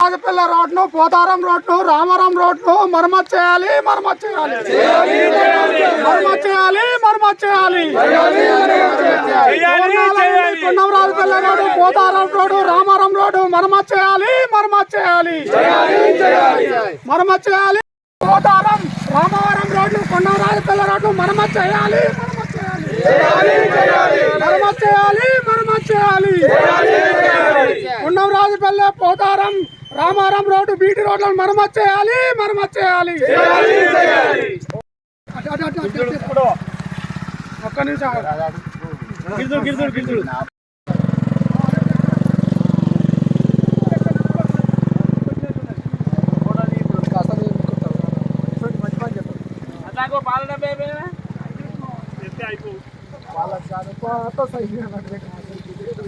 రాజపల్లి రోడ్ను పోతారం రోడ్ను రామారం రోడ్ను మరమ్మతు చేయాలి మరమ్మతు చేయాలి. మరమ్మతు చేయాలి మరమ్మతు చేయాలి. కొండం Rajapalli road Potharam road Ramaram road మరమ్మతు చేయాలి మరమ్మతు చేయాలి. మరమ్మతు చేయాలి పోతారం రామవరం రోడ్డు కొండం రాజపల్లి రోడ్డు మరమ్మతు చేయాలి మరమత్ చేయాలి మరమత్ ఉన్నం రాజుపల్లె పోతారం రామారం రోడ్డు బీటీ రోడ్లను మరమత్ చేయాలి మరమత్ చేయాలి ఒక్క నిమిషం. గిరిజుడు గిరిజుడు గిరిజుడు పాలన బేబీ. ఆగు. గిరిజుడు, గిరిజుడు,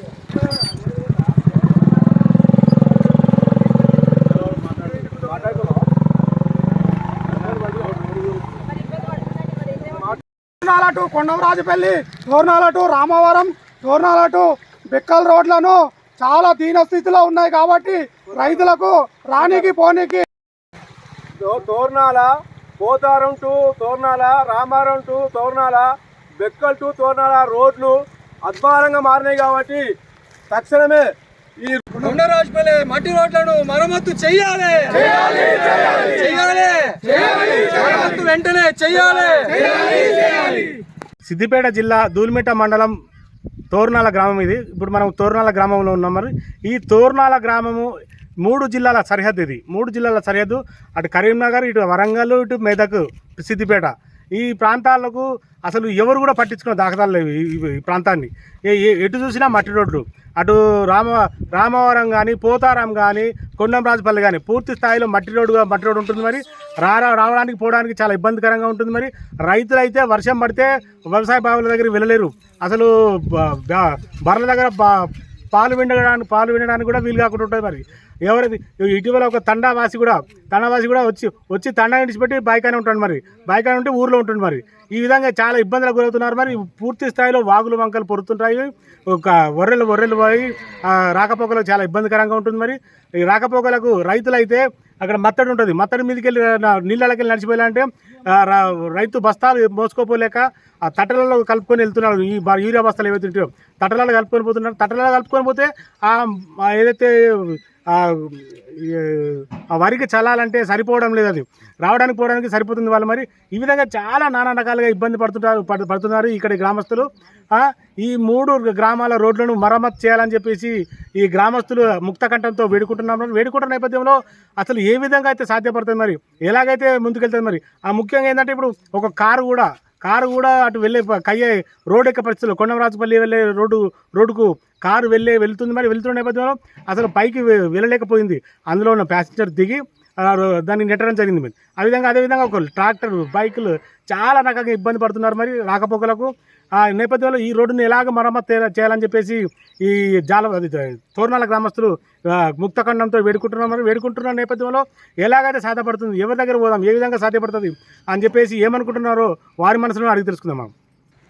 Thornala to Kondavarajupalli Thornala to Ramavaram Thornala to Bekkal రోడ్లను చాలా దీన స్థితిలో ఉన్నాయి కాబట్టి రైతులకు రానికి పోనీకి Thornala Potharam to Thornala Ramaram to Thornala Bekkal to Thornala రోడ్లు అద్భుతంగా మారినాయి కాబట్టి తక్షణమే ఈ కొండరాజుపల్లి మట్టి రోడ్లను మరమ్మతు చెయ్యాలి. చెయ్యాలి. మరమ్మతు వెంటనే చెయ్యాలి. సిద్దిపేట జిల్లా దూలిమిట్ట మండలం తోర్నాల గ్రామం ఇది. ఇప్పుడు మనం తోర్నాల గ్రామంలో ఉన్నాం మరి. ఈ తోర్నాల గ్రామము మూడు జిల్లాల సరిహద్దు ఇది. మూడు జిల్లాల సరిహద్దు. అటు కరీంనగర్ ఇటు వరంగల్ ఇటు మెదక్ సిద్దిపేట. ఈ ప్రాంతాలకు అసలు ఎవరు కూడా పట్టించుకున్న దాఖలాలు లేవు ఈ- ప్రాంతాన్ని. ఏ- ఎటు చూసినా మట్టి రోడ్లు. అటు రామ రామవరం కానీ పోతారం కానీ కొండంరాజుపల్లి కానీ పూర్తి స్థాయిలో మట్టి రోడ్డుగా మట్టి రోడ్డు ఉంటుంది మరి. రా రావడానికి పోవడానికి చాలా ఇబ్బందికరంగా ఉంటుంది మరి. రైతులైతే వర్షం పడితే వ్యవసాయ బావుల దగ్గర వెళ్ళలేరు. అసలు బర్రెల దగ్గర పాలు వినడానికి పాలు వినడానికి కూడా వీలు కాకుండా ఉంటుంది మరి. ఎవరిది? ఇటీవల ఒక తండావాసి కూడా తండావాసి కూడా వచ్చి వచ్చి తండా విడిచిపెట్టి బైకానే ఉంటాడు మరి. బైకానే ఉంటే ఊర్లో ఉంటుంది మరి. ఈ విధంగా చాలా ఇబ్బందులకు గురవుతున్నారు మరి. పూర్తి స్థాయిలో వాగులు వంకలు పొరుతుంటాయి. ఒక వర్రెలు వర్రెలు పోయి ఆ, రాకపోకలకు చాలా ఇబ్బందికరంగా ఉంటుంది మరి. ఈ రాకపోకలకు రైతులైతే అక్కడ మత్తడి ఉంటుంది. మత్తడి మీదకి వెళ్ళి నా- నీళ్ళకి వెళ్ళి నడిచిపోయాలంటే రైతు బస్తాలు మోసుకోపోలేక ఆ తట్టలలో కలుపుకొని వెళ్తున్నారు. ఈ యూరియా బస్తాలు ఏవైతే ఉంటాయో తట్టలలో కలుపుకొని పోతున్నారు. తట్టలలో కలుపుకొని పోతే ఏదైతే వరికి చల్లాలంటే సరిపోవడం లేదు అది. రావడానికి పోవడానికి సరిపోతుంది వాళ్ళు మరి. ఈ విధంగా చాలా నానా రకాలుగా ఇబ్బంది పడుతుంటారు పడు- పడుతున్నారు ఇక్కడ గ్రామస్తులు. ఈ మూడు గ్రామాల రోడ్లను మరమ్మతు చేయాలని చెప్పేసి ఈ గ్రామస్తులు ముక్త కంఠంతో వేడుకుంటున్నారు వేడుకుంటున్న నేపథ్యంలో అసలు ఏ విధంగా అయితే సాధ్యపడుతుంది మరి? ఎలాగైతే ముందుకెళ్తుంది మరి? ఆ ముఖ్యంగా ఏంటంటే ఇప్పుడు ఒక కారు కూడా కారు కూడా అటు వెళ్ళే కయ్యే రోడ్ ఎక్క పరిస్థితుల్లో కొండమరాజుపల్లి వెళ్ళే రోడ్డు రోడ్డుకు కారు వెళ్ళే వెళ్తుంది మరి వెళ్తున్న నేపథ్యంలో అసలు పైకి వెళ్ళలేకపోయింది. అందులో ఉన్న ప్యాసింజర్ దిగి దాన్ని నెట్టడం జరిగింది మరి. ఆ విధంగా అదేవిధంగా ఒక ట్రాక్టర్ బైకులు చాలా రకంగా ఇబ్బంది పడుతున్నారు మరి రాకపోకలకు. ఆ నేపథ్యంలో ఈ రోడ్డుని ఎలాగ మరమ్మతు చేయాల- చేయాలని చెప్పేసి ఈ జాల అది తోరణాల గ్రామస్తులు ముక్తఖండంతో వేడుకుంటున్నారు. మరి వేడుకుంటున్న నేపథ్యంలో ఎలాగైతే సాధ్యపడుతుంది ఎవరి దగ్గర పోదాం ఏ విధంగా సాధ్యపడుతుంది అని చెప్పేసి ఏమనుకుంటున్నారో వారి మనసులో అడిగి తెలుసుకుందాం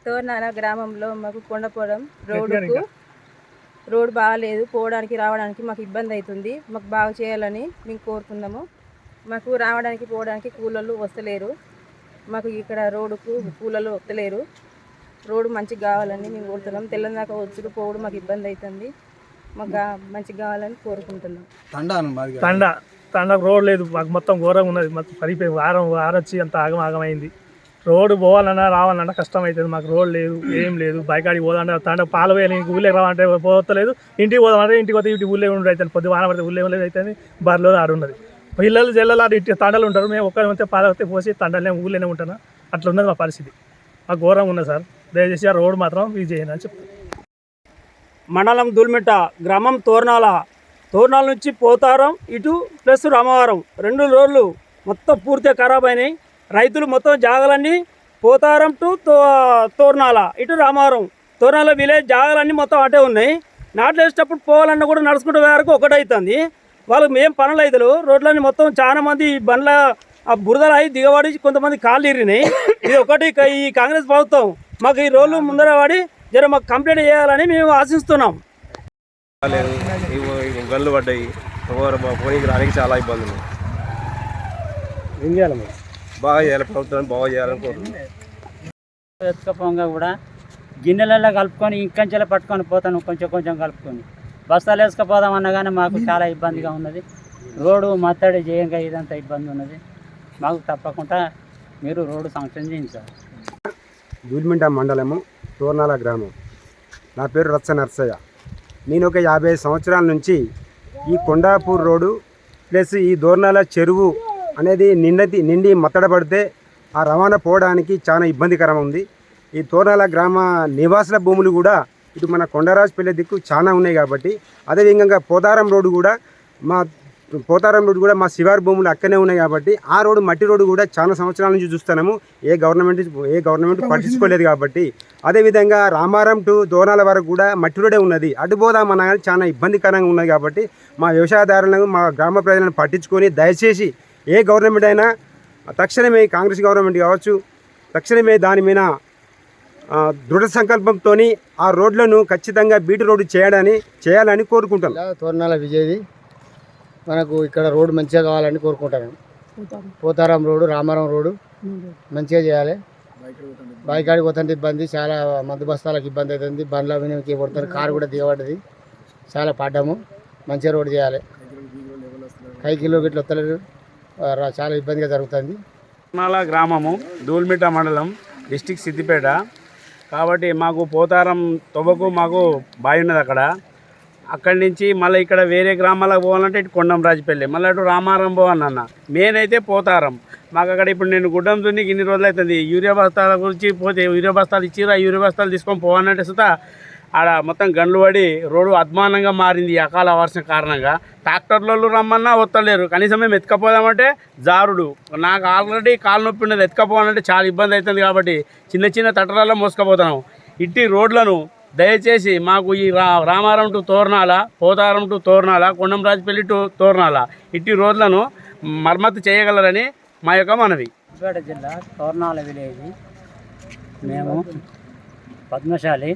తోర్నాల గ్రామంలో మాకు కొండపోవడం రోడ్డుకు రోడ్డు బాగాలేదు పోవడానికి రావడానికి మాకు ఇబ్బంది అవుతుంది. మాకు బాగా చేయాలని మేము కోరుతున్నాము మాకు రావడానికి పోవడానికి కూలర్లు వస్తలేరు. మాకు ఇక్కడ రోడ్డుకు కూలర్లు వస్తలేరు. రోడ్డు మంచిగా కావాలని మేము కోరుతున్నాం. తెల్లందాకా వచ్చుడు పోవడం మాకు ఇబ్బంది అవుతుంది మాకు గా- మంచిగా కావాలని కోరుకుంటున్నాం. తండ తండకు రోడ్ లేదు. మాకు మొత్తం ఘోరంగా ఉన్నది. మొత్తం పడిపోయి వారం వారొచ్చి అంత ఆగం ఆగమైంది. రోడ్డు పోవాలన్నా రావాలన్నా కష్టం అవుతుంది మాకు రోడ్ లేదు ఏం లేదు. బైకాడికి పోదాంటే తండ పాలు వేయాలి ఇంక ఊళ్ళో రావాలంటే పోతలేదు. ఇంటికి పోదామంటే ఇంటికి పోతే ఇంటి ఊళ్ళో ఉండి అవుతుంది పొద్దు వాన పడితే ఊళ్ళో ఉండేది అవుతుంది బరిలో ఆడు ఉన్నది. పిల్లలు జల్లలు ఆడు ఇంటి తండలు ఉంటారు. మేము ఒక్కరి వస్తే పాలు వస్తే పోసి తండలే ఊళ్ళోనే ఉంటాను అట్లా ఉన్నది మా పరిస్థితి. మాకు ఘోరంగా ఉన్నది సార్. దయచేసి ఆ రోడ్ మాత్రం ఇది చేయండి అని చెప్తాను మండలం దుల్మిట్ట గ్రామం తోర్నాల తోర్నాల నుంచి పోతారం ఇటు ప్లస్ రామవరం. రెండు రోడ్లు మొత్తం పూర్తిగా ఖరాబ్ అయినాయి. రైతులు మొత్తం జాగాలన్నీ పోతారం టు తో తోర్నాల ఇటు రామవరం. తోర్నాల విలేజ్ జాగాలన్నీ మొత్తం అటే ఉన్నాయి. నాట్లు వేసేటప్పుడు పోవాలన్నా కూడా నడుచుకుంటే వరకు ఒకటవుతుంది వాళ్ళకి మేం పనులు అవుతారు రోడ్లన్నీ మొత్తం చాలా మంది బండ్ల ఆ బురదలు అయి దిగబడి కొంతమంది కాళ్ళు ఇరినాయి ఇది ఒకటి. ఈ కాంగ్రెస్ ప్రభుత్వం మాకు ఈ రోడ్లు ముందర పడి జర మాకు కంప్లైంట్ చేయాలని మేము ఆశిస్తున్నాం. గల్లు పడ్డాయి. పోనీకి రానికి చాలా ఇబ్బందులు ఏం చేయాలి బాగా చేయాలి ప్రభుత్వం బాగా చేయాలని ఎత్తుకపోగా కూడా గిన్నెలలో కలుపుకొని ఇంకంచెల పట్టుకొని పోతాను కొంచెం కొంచెం కలుపుకొని. బస్తాలు వేసుకుపోదాం అన్నా కానీ మాకు చాలా ఇబ్బందిగా ఉన్నది. రోడ్డు మత్తడి చేయంగా ఇదంతా ఇబ్బంది ఉన్నది. మాకు తప్పకుండా మీరు రోడ్డు శాంక్షన్ చేయించాలి దూల్మింట మండలము తోర్నాల గ్రామం. నా పేరు రచ్చ నర్సయ్య. నేను ఒక యాభై సంవత్సరాల నుంచి ఈ కొండాపూర్ రోడ్డు ప్లస్ ఈ దోర్నాల చెరువు అనేది నిండి నిండి మత్తడబడితే ఆ రవాణా పోవడానికి చాలా ఇబ్బందికరం ఉంది. ఈ తోర్నాల గ్రామ నివాసుల భూములు కూడా ఇటు మన కొండరాజు కొండరాజుపల్లి దిక్కు చాలా ఉన్నాయి కాబట్టి అదేవిధంగా పోదారం రోడ్డు కూడా మా పోతారం రోడ్డు కూడా మా శివారు భూములు అక్కనే ఉన్నాయి కాబట్టి ఆ రోడ్డు మట్టి రోడ్డు కూడా చాలా సంవత్సరాల నుంచి చూస్తున్నాము. ఏ గవర్నమెంట్ ఏ గవర్నమెంట్ పట్టించుకోలేదు కాబట్టి. అదేవిధంగా రామారం టు దోనాల వరకు కూడా మట్టి రోడే ఉన్నది. అటు పోదామన్నా కానీ చాలా ఇబ్బందికరంగా ఉన్నది కాబట్టి మా వ్యవసాయదారులను మా గ్రామ ప్రజలను పట్టించుకొని దయచేసి ఏ గవర్నమెంట్ అయినా తక్షణమే కాంగ్రెస్ గవర్నమెంట్ కావచ్చు తక్షణమే దాని మీద దృఢ సంకల్పంతో ఆ రోడ్లను ఖచ్చితంగా బీటీ రోడ్డు చేయడాన్ని చేయాలని కోరుకుంటాం తోరణాల విజయది. మనకు ఇక్కడ రోడ్డు మంచిగా కావాలని కోరుకుంటాను. పోతారం. రోడ్డు రామారం రోడ్డు మంచిగా చేయాలి. బైక్ ఆడికి పోతుంటే ఇబ్బంది చాలా మందు బస్తాలకు ఇబ్బంది అవుతుంది. బండ్ల వినియోగకి పడుతుంది కారు కూడా దిగబడ్డది. చాలా పడ్డాము. మంచిగా రోడ్డు చేయాలి. కైకిలో గిట్ల వస్తలేదు చాలా ఇబ్బందిగా జరుగుతుంది. నాల గ్రామము దూల్మిట మండలం డిస్టిక్ సిద్దిపేట. కాబట్టి మాకు పోతారం తొవ్వకు మాకు బావి ఉన్నది అక్కడ. అక్కడి నుంచి మళ్ళీ ఇక్కడ వేరే గ్రామాలకు పోవాలంటే ఇటు కొండం రాజపల్లి మళ్ళీ అటు రామారం పోవాలన్న మెయిన్ అయితే పోతారం. మాకు అక్కడ ఇప్పుడు నేను గుడ్డం దున్ని ఇన్ని రోజులు అవుతుంది. యూరియా బస్తాల గురించి పోతే యూరియా బస్తాలు ఇచ్చిరా యూరియా బస్తాలు తీసుకొని పోవాలంటే సుతా ఆడ మొత్తం గండ్లు పడి రోడ్డు అద్మానంగా మారింది అకాల వర్షం కారణంగా. ట్రాక్టర్లలో రమ్మన్నా వస్తలేరు. కనీసం మేము ఎత్తుకపోదామంటే జారుడు. నాకు ఆల్రెడీ కాలు నొప్పి ఉన్నది. ఎత్తుకపోవాలంటే చాలా ఇబ్బంది అవుతుంది కాబట్టి చిన్న చిన్న తట్టరాల్లో మోసుకపోతున్నాం. ఇట్టి రోడ్లను దయచేసి మాకు ఈ రా Ramaram to Toranala Potharam to Toranala Kondamrajapalli to Toranala ఇట్టి రోడ్లను మరమ్మతు చేయగలరని మా యొక్క మనవి. సిద్దిపేట జిల్లా తోరణాల విలేజ్. మేము పద్మశాలి.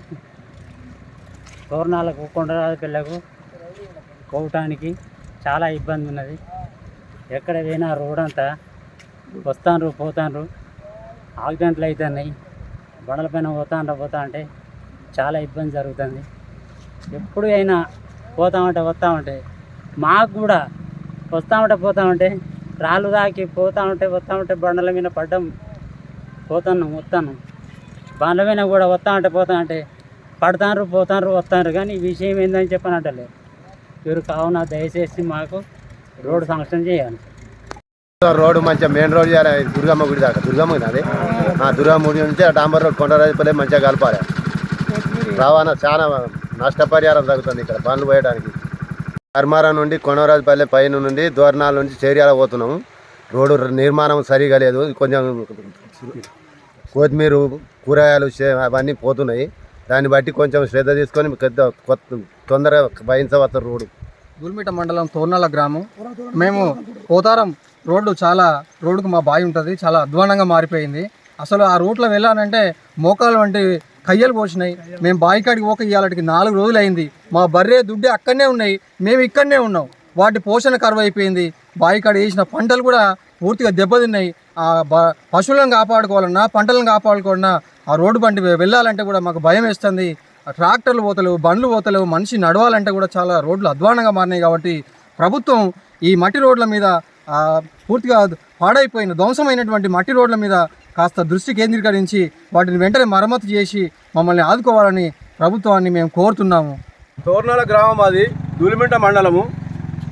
తోరణాలకు కొండరాజుపల్లకు పోవటానికి చాలా ఇబ్బంది ఉన్నది. ఎక్కడ పోయినా రోడ్ అంతా వస్తాండ్రు పోతాండ్రు యాక్సిడెంట్లు అవుతున్నాయి బండలపైన పోతాండ్రు పోతా అంటే చాలా ఇబ్బంది జరుగుతుంది. ఎప్పుడు అయినా పోతామంటే వస్తామంటే మాకు కూడా వస్తామంటే పోతామంటే రాళ్ళు దాకి పోతా ఉంటే వస్తా ఉంటే బండల మీద పడ్డం పోతాను వస్తాను. బండ్ల మీద కూడా వస్తా ఉంటే పోతా పడతారు పోతారు వస్తారు కానీ ఈ విషయం ఏందని చెప్పనంటలేదు మీరు కావున దయచేసి మాకు రోడ్డు సంరక్షణ చేయాలి. రోడ్డు మంచిగా మెయిన్ రోడ్ చేయాలి దుర్గమ్మ గుడి దాకా. దుర్గమ్మ గుడి అదే. ఆ దుర్గమ్మ గుడి నుంచి ఆ డాంబర్ రోడ్ కొండరాజపల్లి మంచిగా కలపాలి. రవాణా చాలా నష్టపరిహారం తగ్గుతుంది ఇక్కడ బండ్లు పోయడానికి. ధర్మారా నుండి కొనవరాజుపల్లె పైన నుండి దోర్నాల నుంచి చేరియాల పోతున్నాము. రోడ్డు నిర్మాణం సరిగా లేదు. కొంచెం కొత్తిమీర కూరగాయలు అవన్నీ పోతున్నాయి. దాన్ని బట్టి కొంచెం శ్రద్ధ తీసుకొని పెద్ద కొత్త తొందరగా భయించవచ్చు రోడ్డు. గుల్మిట మండలం తోర్నాల గ్రామం. మేము పోతారం రోడ్డు చాలా రోడ్డుకు మా బావి ఉంటుంది. చాలా అధ్వానంగా మారిపోయింది. అసలు ఆ రూట్లో వెళ్ళానంటే మోకాలు వంటి కయ్యలు పోసినాయి. మేము బాయికాడికి పోక ఇవాళకి నాలుగు రోజులు అయింది మా బర్రె దుడ్డే అక్కడనే ఉన్నాయి. మేము ఇక్కడనే ఉన్నాం. వాటి పోషణ కరువు అయిపోయింది బాయికాడ వేసిన పంటలు కూడా పూర్తిగా దెబ్బతిన్నాయి. ఆ బ పశువులను కాపాడుకోవాలన్నా పంటలను కాపాడుకోవాలన్నా ఆ రోడ్డు బండి వెళ్ళాలంటే కూడా మాకు భయం వేస్తుంది. ట్రాక్టర్లు పోతలేవు బండ్లు పోతలేవు మనిషి నడవాలంటే కూడా చాలా రోడ్లు అధ్వానంగా మారినాయి కాబట్టి ప్రభుత్వం ఈ మట్టి రోడ్ల మీద పూర్తిగా పాడైపోయిన ధ్వంసమైనటువంటి మట్టి రోడ్ల మీద కాస్త దృష్టి కేంద్రీకరించి వాటిని వెంటనే మరమ్మతు చేసి మమ్మల్ని ఆదుకోవాలని ప్రభుత్వాన్ని మేము కోరుతున్నాము. తోర్నాల గ్రామం అది దూలిమింట మండలము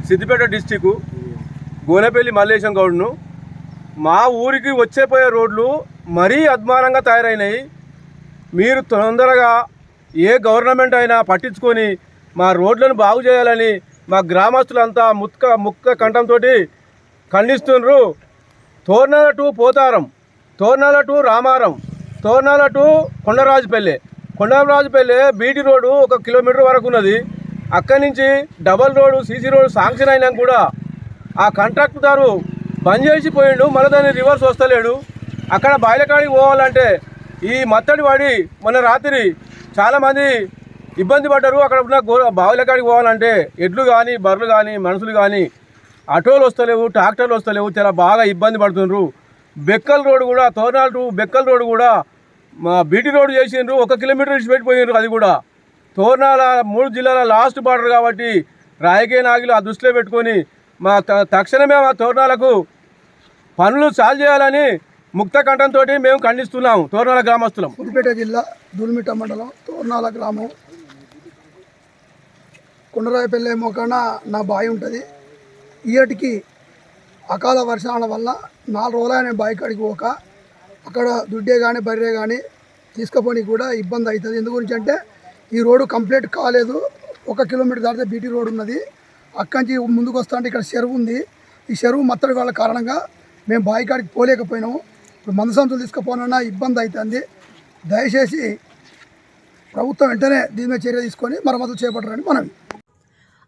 సిద్దిపేట డిస్టిక్ గోనెపల్లి మల్లేశం గౌడ్ను. మా ఊరికి వచ్చేపోయే రోడ్లు మరీ అద్మానంగా తయారైనాయి. మీరు తొందరగా ఏ గవర్నమెంట్ అయినా పట్టించుకొని మా రోడ్లను బాగు చేయాలని మా గ్రామస్తులంతా ముక్క ముక్క కంఠంతో ఖండిస్తున్నారు Thornala to Potharam Thornala to Ramaram Thornala to Kondarajupalle. Kondarajupalle BT road ఒక కిలోమీటర్ వరకు ఉన్నది అక్కడి నుంచి double road CC road sanction అయినా కూడా ఆ కాంట్రాక్టుదారు బంద్ చేసి పోయిండు మళ్ళీ దాన్ని రివర్స్ వస్తలేడు. అక్కడ బయలకాడికి పోవాలంటే ఈ మత్తడి వాడి మొన్న రాత్రి చాలామంది ఇబ్బంది పడ్డారు. అక్కడ ఉన్న గో బావిలకాడికి పోవాలంటే ఎడ్లు కానీ బర్రెలు కానీ మనుషులు కానీ ఆటోలు వస్తలేవు ట్రాక్టర్లు వస్తలేవు చాలా బాగా ఇబ్బంది పడుతుండ్రు. బెక్కల్ రోడ్ కూడా తోర్నాల్ టు బెక్కల్ రోడ్ కూడా మా బీటీ రోడ్ చేసిండ్రు ఒక కిలోమీటర్ ఇచ్చి పెట్టిపోయినారు అది కూడా. తోర్నాల మూడు జిల్లాల లాస్ట్ బార్డర్ కాబట్టి రాయకే నాగిలు ఆ దృష్టిలో పెట్టుకొని మా తక్షణమే మా తోర్నాలకు పనులు సాల్వ్ చేయాలని ముక్త కంఠంతో మేము ఖండిస్తున్నాము తోర్నాల గ్రామస్తులం. సిద్దిపేట జిల్లా దూల్మిట్ట మండలం తోర్నాల గ్రామం. కొండరాయపల్లి మొక్కన నా బావి ఉంటుంది. ఈయటికి అకాల వర్షాల వల్ల నాలుగు రోజులు నేను బావి పోక అక్కడ దుడ్డే కానీ బర్రె కానీ తీసుకుపోని కూడా ఇబ్బంది అవుతుంది. ఎందు గురించి అంటే ఈ రోడ్డు కంప్లీట్ కాలేదు. ఒక కిలోమీటర్ దాటితే బీటీ రోడ్ ఉన్నది. అక్కడి నుంచి ముందుకు వస్తా అంటే ఇక్కడ చెరువు ఉంది. ఈ చెరువు మత్తడి వాళ్ళ కారణంగా మేము బాయికాడికి పోలేకపోయినాము. ఇప్పుడు మందు సంతులు తీసుకుపోనన్నా ఇబ్బంది అవుతుంది. దయచేసి ప్రభుత్వం వెంటనే దీని మీద చర్య తీసుకొని మరమ్మతులు చేపట్టరని మనం